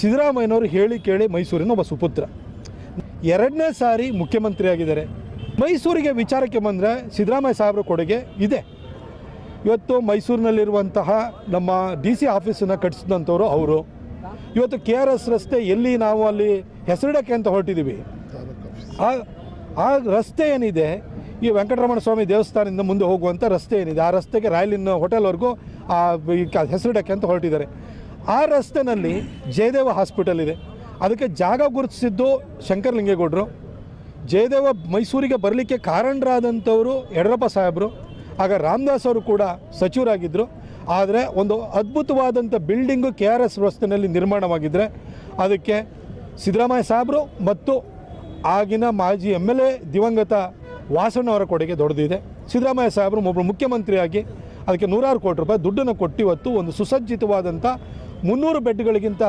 ಸಿದ್ದರಾಮಯ್ಯನವರು ಹೇಳಿ ಕೇಳಿ ಮೈಸೂರಿನ ಒಬ್ಬ ಸುಪುತ್ರ. ಎರಡನೇ ಸಾರಿ ಮುಖ್ಯಮಂತ್ರಿ ಆಗಿದ್ದಾರೆ. ಮೈಸೂರಿಗೆ ವಿಚಾರಕ್ಕೆ ಬಂದರೆ ಸಿದ್ದರಾಮಯ್ಯ ಸಾಹೇಬ್ರ ಕೊಡುಗೆ ಇದೆ. ಇವತ್ತು ಮೈಸೂರಿನಲ್ಲಿರುವಂತಹ ನಮ್ಮ ಡಿ ಸಿ ಆಫೀಸನ್ನು ಕಟ್ಟಿಸಿದಂಥವ್ರು ಅವರು. ಇವತ್ತು ಕೆ ಆರ್ ಎಸ್ ರಸ್ತೆ ಎಲ್ಲಿ ನಾವು ಅಲ್ಲಿ ಹೆಸರಿಡಕ್ಕೆ ಅಂತ ಹೊರಟಿದ್ದೀವಿ. ಆ ಆ ರಸ್ತೆ ಏನಿದೆ, ಈ ವೆಂಕಟರಮಣ ಸ್ವಾಮಿ ದೇವಸ್ಥಾನದಿಂದ ಮುಂದೆ ಹೋಗುವಂಥ ರಸ್ತೆ ಏನಿದೆ, ಆ ರಸ್ತೆಗೆ ರಾಯಲಿನ್ ಹೋಟೆಲ್ವರೆಗೂ ಆ ಹೆಸರಿಡಕ್ಕೆ ಅಂತ ಹೊರಟಿದ್ದಾರೆ. ಆ ರಸ್ತೆನಲ್ಲಿ ಜಯದೇವ ಹಾಸ್ಪಿಟಲ್ ಇದೆ. ಅದಕ್ಕೆ ಜಾಗ ಗುರುತಿಸಿದ್ದು ಶಂಕರಲಿಂಗೇಗೌಡರು ಜಯದೇವ ಮೈಸೂರಿಗೆ ಬರಲಿಕ್ಕೆ ಕಾರಣರಾದಂಥವರು ಯಡಿಯೂರಪ್ಪ ಸಾಹೇಬರು. ಆಗ ರಾಮದಾಸ್ ಅವರು ಕೂಡ ಸಚಿವರಾಗಿದ್ದರು ಆದರೆ ಒಂದು ಅದ್ಭುತವಾದಂಥ ಬಿಲ್ಡಿಂಗು ಕೆ ಆರ್ ಎಸ್ ರಸ್ತೆಯಲ್ಲಿ ನಿರ್ಮಾಣವಾಗಿದ್ದರೆ ಅದಕ್ಕೆ ಸಿದ್ದರಾಮಯ್ಯ ಸಾಹೇಬರು ಮತ್ತು ಆಗಿನ ಮಾಜಿ ಎಂ ಎಲ್ ಎ ದಿವಂಗತ ವಾಸಣ್ಣವರ ಕೊಡುಗೆ ದೊಡ್ಡದಿದೆ. ಸಿದ್ದರಾಮಯ್ಯ ಸಾಹೇಬರು ಒಬ್ಬರು ಮುಖ್ಯಮಂತ್ರಿಯಾಗಿ ಅದಕ್ಕೆ ನೂರಾರು ಕೋಟಿ ರೂಪಾಯಿ ದುಡ್ಡನ್ನು ಕೊಟ್ಟಿವತ್ತು ಒಂದು ಸುಸಜ್ಜಿತವಾದಂಥ ಮುನ್ನೂರು ಬೆಡ್ಗಳಿಗಿಂತ